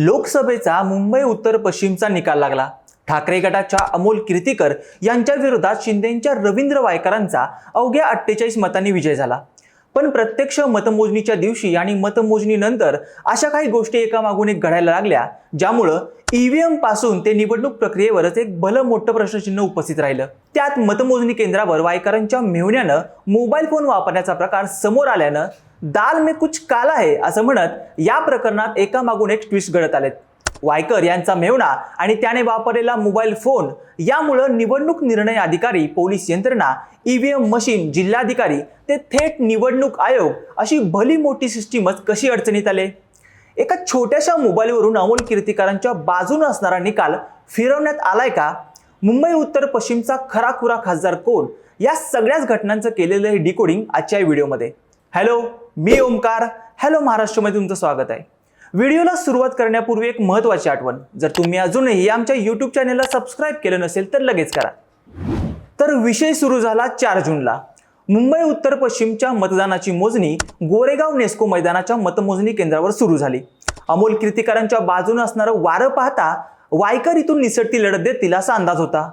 लोकसभेचा मुंबई उत्तर पश्चिमचा निकाल लागला. ठाकरे गटाच्या अमोल कीर्तीकर यांच्या विरोधात शिंदेच्या रवींद्र वायकरांचा अवघ्या अठ्ठेचाळीस मतांनी विजय झाला. पण प्रत्यक्ष मतमोजणीच्या दिवशी आणि मतमोजणीनंतर अशा काही गोष्टी एकामागून एक घडायला लागल्या ज्यामुळं ईव्हीएमपासून ते निवडणूक प्रक्रियेवरच एक भलं मोठं प्रश्नचिन्ह उपस्थित राहिलं. त्यात मतमोजणी केंद्रावर वायकरांच्या मेहण्यानं मोबाईल फोन वापरण्याचा प्रकार समोर आल्यानं दाल में कुछ काला आहे असं म्हणत या प्रकरणात एकामागून एक ट्विस्ट घडत आलेत. वायकर यांचा मेवणा आणि त्याने वापरलेला मोबाईल फोन यामुळं निवडणूक निर्णय अधिकारी पोलीस यंत्रणा ईव्हीएम मशीन जिल्हाधिकारी ते थेट निवडणूक आयोग अशी भली मोठी सिस्टीमच कशी अडचणीत आले? एका छोट्याशा मोबाईलवरून अमोल कीर्तिकारांच्या बाजूने असणारा निकाल फिरवण्यात आलाय का? मुंबई उत्तर पश्चिमचा खराखुरा खासदार कोण? या सगळ्याच घटनांचं केलेलं हे डिकोडिंग आजच्या व्हिडिओमध्ये हॅलो मी ओमकार. हॅलो महाराष्ट्रमध्ये तुमचं स्वागत आहे. व्हिडिओला सुरुवात करण्यापूर्वी एक महत्त्वाची आठवण. जर तुम्ही अजूनही आमच्या यूट्यूब चॅनेलला सबस्क्राईब केलं नसेल तर लगेच करा. तर विषय सुरू झाला चार जूनला. मुंबई उत्तर पश्चिमच्या मतदानाची मोजणी गोरेगाव नेस्को मैदानाच्या मतमोजणी केंद्रावर सुरू झाली. अमोल कीर्तिकारांच्या बाजूने असणारं वारं पाहता वायकर इथून निसटती लढत देतील असा अंदाज होता.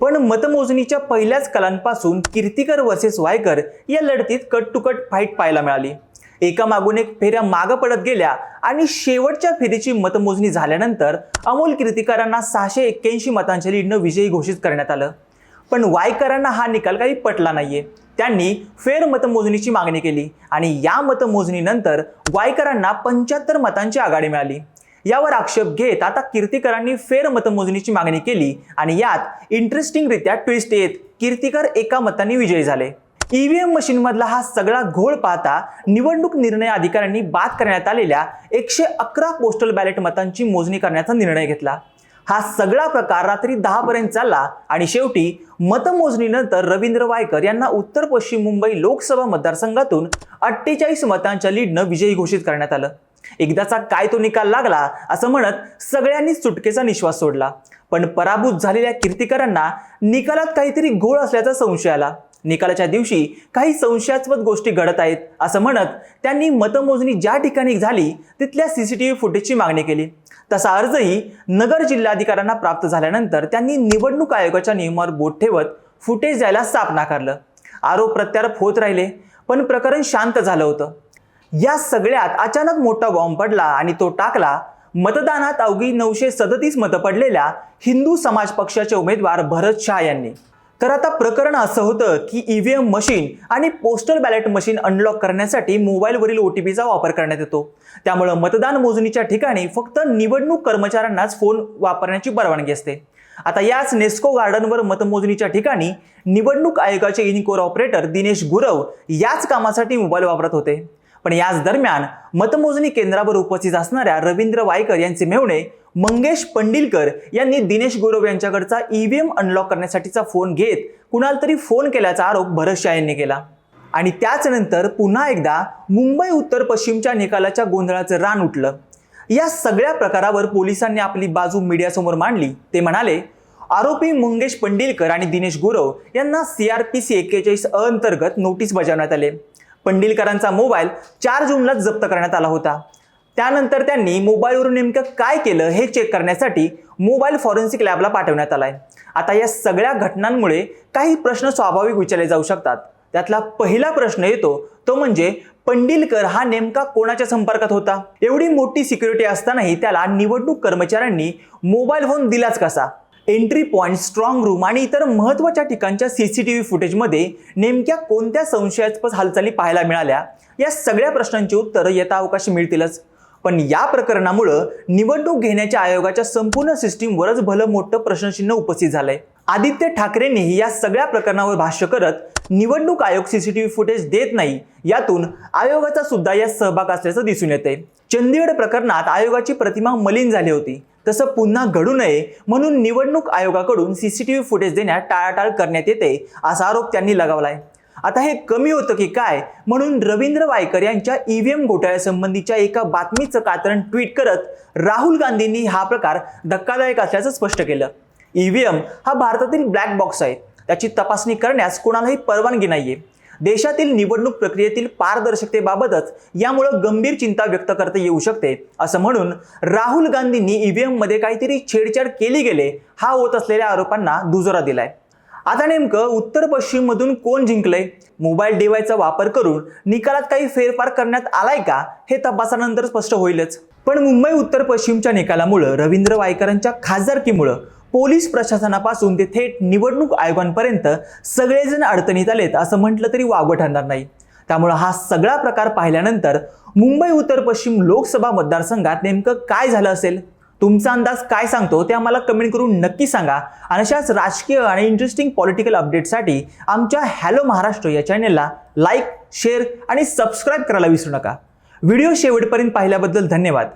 पण मतमोजणीच्या पहिल्याच कलांपासून कीर्तिकर वर्सेस वायकर या लढतीत कट टू कट फाईट पाहायला मिळाली. एका मागून एक फेऱ्या मागं पडत गेल्या आणि शेवटच्या फेरीची मतमोजणी झाल्यानंतर अमोल कीर्तिकारांना सहाशे एक्क्याऐंशी मतांच्या लीडनं विजयी घोषित करण्यात आलं. पण वायकरांना हा निकाल काही पटला नाहीये. त्यांनी फेर मतमोजणीची मागणी केली आणि या मतमोजणीनंतर वायकरांना पंच्याहत्तर मतांची आघाडी मिळाली. यावर आक्षेप घेत आता कीर्तिकरांनी फेर मतमोजणीची मागणी केली आणि यात इंटरेस्टिंगरित्या ट्विस्ट येत कीर्तिकर एका मतांनी विजयी झाले. ईव्हीएम मशीन मधला हा सगळा घोळ पाहता निवडणूक निर्णय अधिकाऱ्यांनी बाद करण्यात आलेल्या एकशे अकरा पोस्टल बॅलेट मतांची मोजणी करण्याचा निर्णय घेतला. हा सगळा प्रकार रात्री दहा पर्यंत चालला आणि शेवटी मतमोजणीनंतर रवींद्र वायकर यांना उत्तर पश्चिम मुंबई लोकसभा मतदारसंघातून अठ्ठेचाळीस मतांच्या लीडनं विजयी घोषित करण्यात आलं. एकदाचा काय तो निकाल लागला असं म्हणत सगळ्यांनीच सुटकेचा निश्वास सोडला. पण पराभूत झालेल्या कीर्तिकरांना निकालात काहीतरी घोळ असल्याचा संशय आला. निकालाच्या दिवशी काही संशयास्पद गोष्टी घडत आहेत असं म्हणत त्यांनी मतमोजणी ज्या ठिकाणी झाली तिथल्या सीसीटीव्ही फुटेजची मागणी केली. तसा अर्जही नगर जिल्हाधिकाऱ्यांना प्राप्त झाल्यानंतर त्यांनी निवडणूक आयोगाच्या नियमावर बोट ठेवत फुटेज द्यायला साप नाकारलं आरोप प्रत्यारोप होत राहिले पण प्रकरण शांत झालं होतं. या सगळ्यात अचानक मोठा बॉम्ब पडला आणि तो टाकला मतदानात अवघी नऊशे सदतीस मतं पडलेल्या हिंदू समाज पक्षाचे उमेदवार भरत शहा यांनी. तर आता प्रकरण असं होतं की ईव्हीएम मशीन आणि पोस्टल बॅलेट मशीन अनलॉक करण्यासाठी मोबाईलवरील ओ टी पीचा वापर करण्यात येतो. त्यामुळं मतदान मोजणीच्या ठिकाणी फक्त निवडणूक कर्मचाऱ्यांनाच फोन वापरण्याची परवानगी असते. आता याच नेस्को गार्डनवर मतमोजणीच्या ठिकाणी निवडणूक आयोगाचे इनकोर ऑपरेटर दिनेश गुरव याच कामासाठी मोबाईल वापरत होते. पण याच दरम्यान मतमोजणी केंद्रावर उपस्थित असणाऱ्या रवींद्र वायकर यांचे मेवणे मंगेश पंडिलकर यांनी दिनेश गुरव यांच्याकडचा ईव्हीएम अनलॉक करण्यासाठीचा फोन घेत कुणाला तरी फोन केल्याचा आरोप भरत शाह यांनी केला. आणि त्याचनंतर पुन्हा एकदा मुंबई उत्तर पश्चिमच्या निकालाच्या गोंधळाचं रान उठलं. या सगळ्या प्रकारावर पोलिसांनी आपली बाजू मीडियासमोर मांडली. ते म्हणाले आरोपी मंगेश पंडिलकर आणि दिनेश गुरव यांना सी आर पी सी एक्केचाळीस अंतर्गत नोटीस बजावण्यात आले पंडिलकरांचा मोबाईल चार जूनलाच जप्त करण्यात आला होता. त्यानंतर त्यांनी मोबाईलवरून नेमकं काय केलं हे चेक करण्यासाठी मोबाईल फॉरेन्सिक लॅबला पाठवण्यात आलाय. आता या सगळ्या घटनांमुळे काही प्रश्न स्वाभाविक विचारले जाऊ शकतात. त्यातला पहिला प्रश्न येतो तो म्हणजे पंडिलकर हा नेमका कोणाच्या संपर्कात होता? एवढी मोठी सिक्युरिटी असतानाही त्याला निवडणूक कर्मचाऱ्यांनी मोबाईल फोन दिलाच कसा? एंट्री पॉईंट स्ट्रॉंग रूम आणि इतर महत्त्वाच्या ठिकाणच्या सी सी टी व्ही फुटेजमध्ये नेमक्या कोणत्या संशयास्पद हालचाली पाहायला मिळाल्या? या सगळ्या प्रश्नांची उत्तरं येता अवकाश मिळतीलच. पण या प्रकरणामुळं निवडणूक घेण्याच्या आयोगाच्या संपूर्ण सिस्टीमवरच भलं मोठं प्रश्नचिन्ह उपस्थित झालंय. आदित्य ठाकरेंनीही या सगळ्या प्रकरणावर भाष्य करत निवडणूक आयोग सीसीटीव्ही फुटेज देत नाही यातून आयोगाचा सुद्धा यात सहभाग असल्याचं दिसून येते चंदीगड प्रकरणात आयोगाची प्रतिमा मलिन झाली होती. तसं पुन्हा घडू नये म्हणून निवडणूक आयोगाकडून C C T V footage देण्यात टाळाटाळ करण्यात येते असा आरोप त्यांनी लगावलाय. आता हे कमी होतं की काय? म्हणून रवींद्र वायकर यांच्या ईव्हीएम घोटाळ्यासंबंधीच्या एका बातमीचं कात्रण ट्विट करत राहुल गांधींनी हा प्रकार धक्कादायक असल्याचं स्पष्ट केलं. ईव्हीएम हा भारतातील ब्लॅक बॉक्स आहे. त्याची तपासणी करण्यास कोणालाही परवानगी नाहीये. देशातील निवडणूक प्रक्रियेतील पारदर्शकतेबाबतच यामुळं गंभीर चिंता व्यक्त करता येऊ शकते. असं म्हणून राहुल गांधींनी ईव्हीएममध्ये काहीतरी छेडछाड केली गेले हा होत असलेल्या आरोपांना दुजोरा दिलाय. आता नेमकं उत्तर पश्चिम मधून कोण जिंकलंय? मोबाईल डिव्हाइसचा वापर करून निकालात काही फेरफार करण्यात आलाय का? हे तपासानंतर स्पष्ट होईलच. पण मुंबई उत्तर पश्चिमच्या निकालामुळं रवींद्र वायकरांच्या खासदारकीमुळं पोलीस प्रशासनापासून ते थेट निवडणूक आयोगांपर्यंत सगळेजण अडचणीत आलेत असं म्हटलं तरी वागवं ठरणार नाही. त्यामुळं हा सगळा प्रकार पाहिल्यानंतर मुंबई उत्तर पश्चिम लोकसभा मतदारसंघात नेमकं काय झालं असेल? तुमचा अंदाज काय सांगतो? ते आम्हाला कमेंट करून नक्की सांगा. आणि अशाच राजकीय आणि इंटरेस्टिंग पॉलिटिकल अपडेटसाठी आमच्या हॅलो महाराष्ट्र या चॅनेलला लाईक शेअर आणि सबस्क्राईब करायला विसरू नका. व्हिडिओ शेवटपर्यंत पाहिल्याबद्दल धन्यवाद.